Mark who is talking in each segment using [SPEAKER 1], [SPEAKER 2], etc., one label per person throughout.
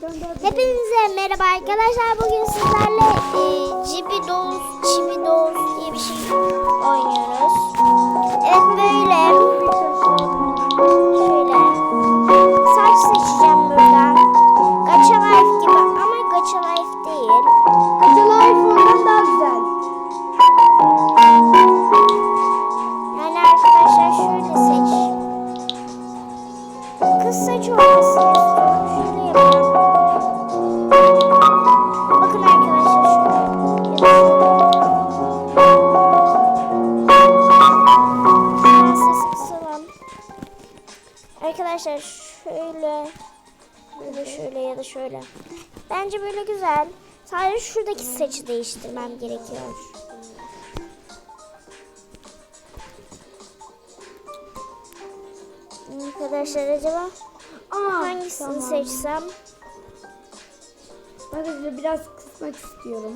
[SPEAKER 1] Hepinize merhaba arkadaşlar. Bugün sizlerle e, Cibidos, Cibidos diye bir şey oynuyoruz. Evet böyle. Şöyle. Saç seçeceğim buradan. Gacha Life gibi ama Gacha Life değil.
[SPEAKER 2] Acaba
[SPEAKER 1] Şuradaki saçı değiştirmem gerekiyor. Arkadaşlar acaba
[SPEAKER 2] Aa,
[SPEAKER 1] hangisini
[SPEAKER 2] tamam.
[SPEAKER 1] seçsem?
[SPEAKER 2] Arkadaşlar biraz kısmak istiyorum.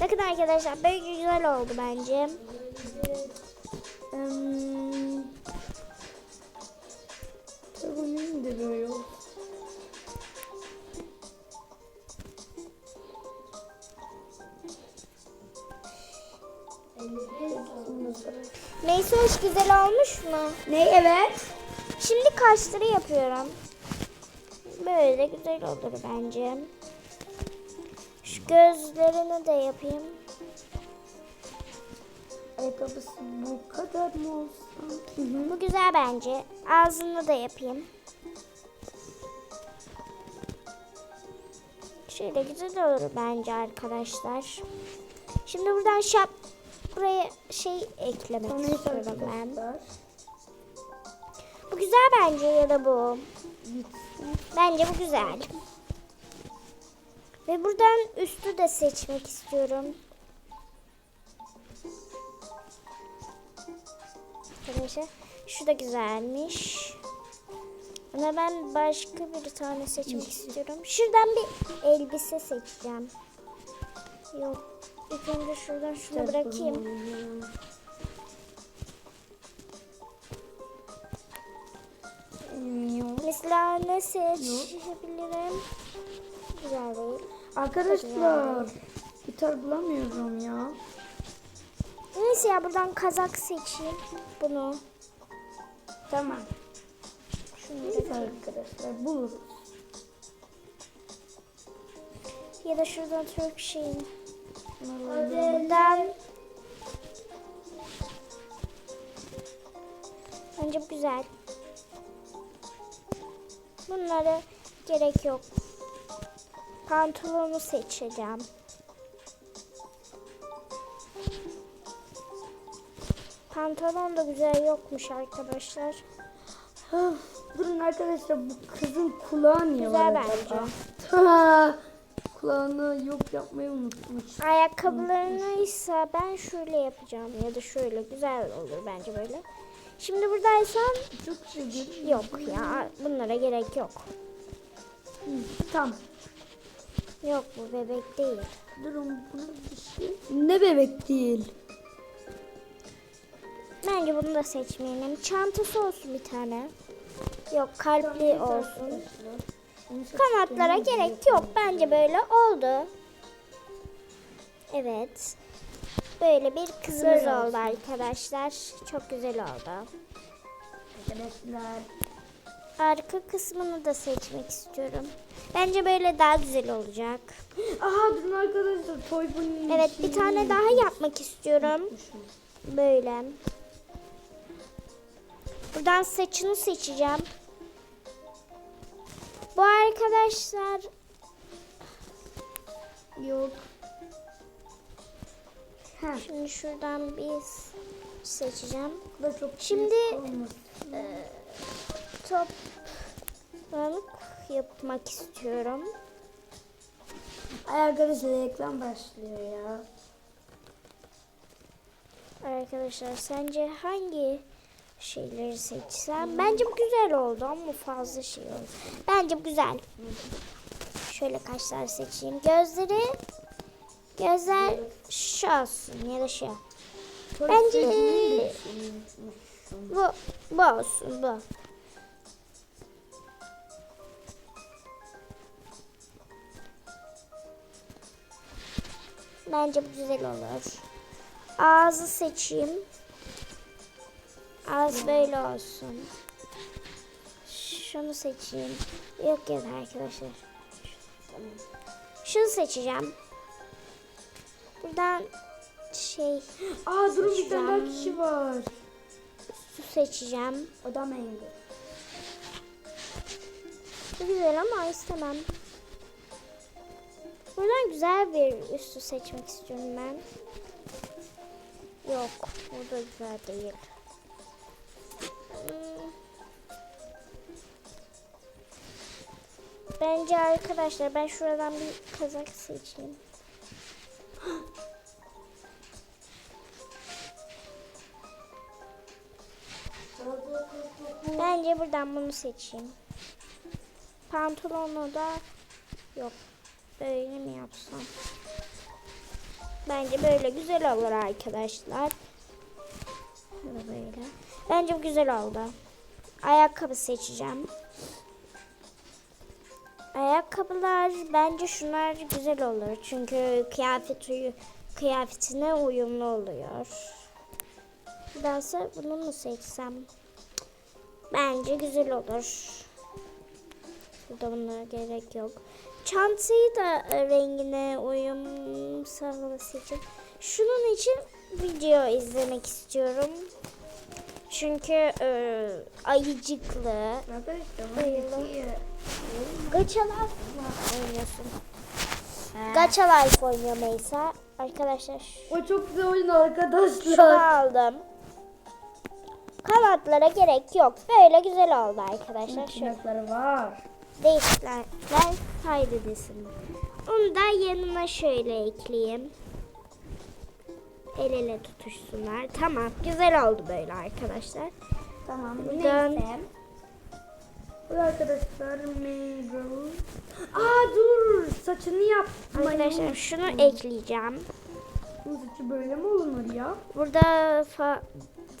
[SPEAKER 1] Bakın arkadaşlar böyle güzel oldu bence.
[SPEAKER 2] Hmm. Tabii de böyle
[SPEAKER 1] Neyse hoş güzel olmuş mu?
[SPEAKER 2] Ne evet?
[SPEAKER 1] Şimdi kaşları yapıyorum. Böyle güzel olur bence. Şu gözlerini de yapayım.
[SPEAKER 2] Ayakkabısı bu kadar mı olsun? Hı hı.
[SPEAKER 1] Bu güzel bence. Ağzını da yapayım. Şöyle güzel olur bence arkadaşlar. Şimdi buradan şap buraya şey eklemek
[SPEAKER 2] Sonra
[SPEAKER 1] istiyorum ben. Bu güzel bence ya da bu. Bence bu güzel. Ve buradan üstü de seçmek istiyorum. Arkadaşlar şu da güzelmiş. Ama ben başka bir tane seçmek istiyorum. Şuradan bir elbise seçeceğim. Yok. İlk önce şuradan şunu bırakayım. Mesela ne seçebilirim? Güzel değil.
[SPEAKER 2] Arkadaşlar gitar bulamıyorum ya.
[SPEAKER 1] Neyse ya buradan kazak seçeyim. Bunu.
[SPEAKER 2] Tamam.
[SPEAKER 1] Şunu bırakayım.
[SPEAKER 2] arkadaşlar buluruz.
[SPEAKER 1] Ya da şuradan Türk şeyin. Buradan. Bence güzel. Bunlara gerek yok. Pantolonu seçeceğim. Pantolon da güzel yokmuş arkadaşlar.
[SPEAKER 2] Durun arkadaşlar bu kızın kulağı niye
[SPEAKER 1] Güzel
[SPEAKER 2] var
[SPEAKER 1] bence.
[SPEAKER 2] Kulağını yok yapmayı unutmuş.
[SPEAKER 1] Ayakkabılarını ise ben şöyle yapacağım ya da şöyle güzel olur bence böyle. Şimdi buradaysan
[SPEAKER 2] Çok şey görünüyor.
[SPEAKER 1] yok ya bunlara gerek yok.
[SPEAKER 2] Hı, Tamam.
[SPEAKER 1] Yok bu bebek değil.
[SPEAKER 2] Durun bunu şey. Ne bebek değil.
[SPEAKER 1] Bence bunu da seçmeyelim. Çantası olsun bir tane. Yok kalpli olsun. Kanatlara gerek yok. Bence böyle oldu. Evet. Böyle bir kızımız oldu arkadaşlar. Çok güzel oldu.
[SPEAKER 2] Arkadaşlar.
[SPEAKER 1] Arka kısmını da seçmek istiyorum. Bence böyle daha güzel olacak.
[SPEAKER 2] Aha durun arkadaşlar toy bunny.
[SPEAKER 1] Evet bir tane daha yapmak istiyorum. Böyle. Buradan saçını seçeceğim. Bu arkadaşlar
[SPEAKER 2] Yok. Ha,
[SPEAKER 1] şimdi şuradan bir seçeceğim.
[SPEAKER 2] bu da çok
[SPEAKER 1] Şimdi
[SPEAKER 2] büyük olmaz.
[SPEAKER 1] toplanık yapmak istiyorum.
[SPEAKER 2] Ay arkadaşlar reklam başlıyor ya.
[SPEAKER 1] Arkadaşlar sence hangi şeyleri seçsem. Bence güzel oldu ama fazla şey oldu. Bence güzel. Şöyle kaşlar seçeyim. Gözleri gözler şu olsun ya da şu. Bence bu, bu olsun bu. Bence bu güzel olur. Ağzı seçeyim. Ağız böyle olsun. Şunu seçeyim. Yok yok arkadaşlar. Şunu seçeceğim. Buradan şey
[SPEAKER 2] Aa durun bir tane daha kişi var.
[SPEAKER 1] su seçeceğim.
[SPEAKER 2] O da mango.
[SPEAKER 1] Bu güzel ama istemem. Buradan güzel bir üstü seçmek istiyorum ben. Yok, bu da güzel değil. Bence arkadaşlar ben şuradan bir kazak seçeyim. Bence buradan bunu seçeyim. Pantolonu da yok. Böyle mi yapsam? Bence böyle güzel olur arkadaşlar. Böyle. Bence güzel oldu. Ayakkabı seçeceğim. Ayakkabılar bence şunlar güzel olur. Çünkü kıyafet uyu kıyafetine uyumlu oluyor. Nedense bunu mu seçsem? Bence güzel olur. Burada bunlara gerek yok. Çantayı da e, rengine uyum sağlasın. Şunun için video izlemek istiyorum. Çünkü e, ayıcıklı.
[SPEAKER 2] Hangisi?
[SPEAKER 1] Gacha Life oynuyorsun? Gacha Life oynuyor Meysa. Arkadaşlar
[SPEAKER 2] O çok güzel oyun
[SPEAKER 1] şunu
[SPEAKER 2] arkadaşlar.
[SPEAKER 1] aldım. Kanatlara gerek yok. Böyle güzel oldu arkadaşlar. Şöyle.
[SPEAKER 2] Tırnakları var.
[SPEAKER 1] Değişiklikler kaydedesin. Onu da yanına şöyle ekleyeyim. El ele tutuşsunlar. Tamam. Güzel oldu böyle arkadaşlar.
[SPEAKER 2] Tamam.
[SPEAKER 1] Buradan-
[SPEAKER 2] Neyse. Bu arkadaşlar mango. Aa dur saçını yap.
[SPEAKER 1] Arkadaşlar şunu ekleyeceğim.
[SPEAKER 2] Bu saçı böyle mi olunur ya?
[SPEAKER 1] Burada fa-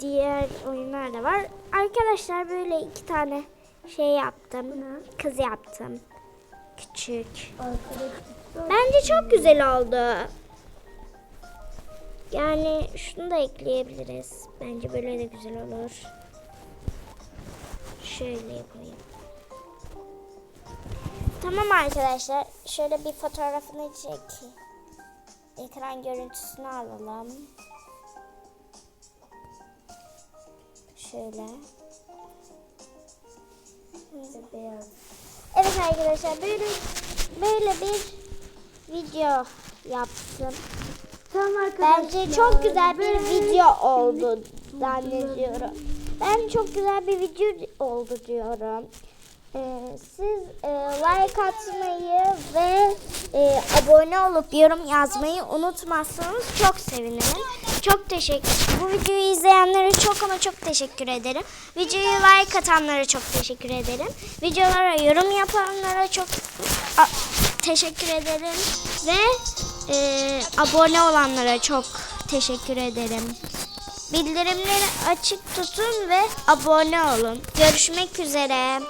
[SPEAKER 1] diğer oyunlar da var. Arkadaşlar böyle iki tane şey yaptım.
[SPEAKER 2] Ne?
[SPEAKER 1] Kız yaptım. Küçük.
[SPEAKER 2] Arkadaşlar.
[SPEAKER 1] Bence çok güzel oldu. Yani şunu da ekleyebiliriz. Bence böyle de güzel olur. Şöyle yapayım. Tamam arkadaşlar. Şöyle bir fotoğrafını çek. Ekran görüntüsünü alalım. Şöyle. Evet arkadaşlar böyle böyle bir video yaptım.
[SPEAKER 2] Tamam arkadaşlar.
[SPEAKER 1] Bence çok güzel bir video oldu zannediyorum. Ben çok güzel bir video oldu diyorum. Ee, siz e, like atmayı ve e, abone olup yorum yazmayı unutmazsanız çok sevinirim. Çok teşekkür. Bu videoyu izleyenlere çok ama çok teşekkür ederim. Videoyu like atanlara çok teşekkür ederim. Videolara yorum yapanlara çok teşekkür ederim ve e, abone olanlara çok teşekkür ederim. Bildirimleri açık tutun ve abone olun. Görüşmek üzere.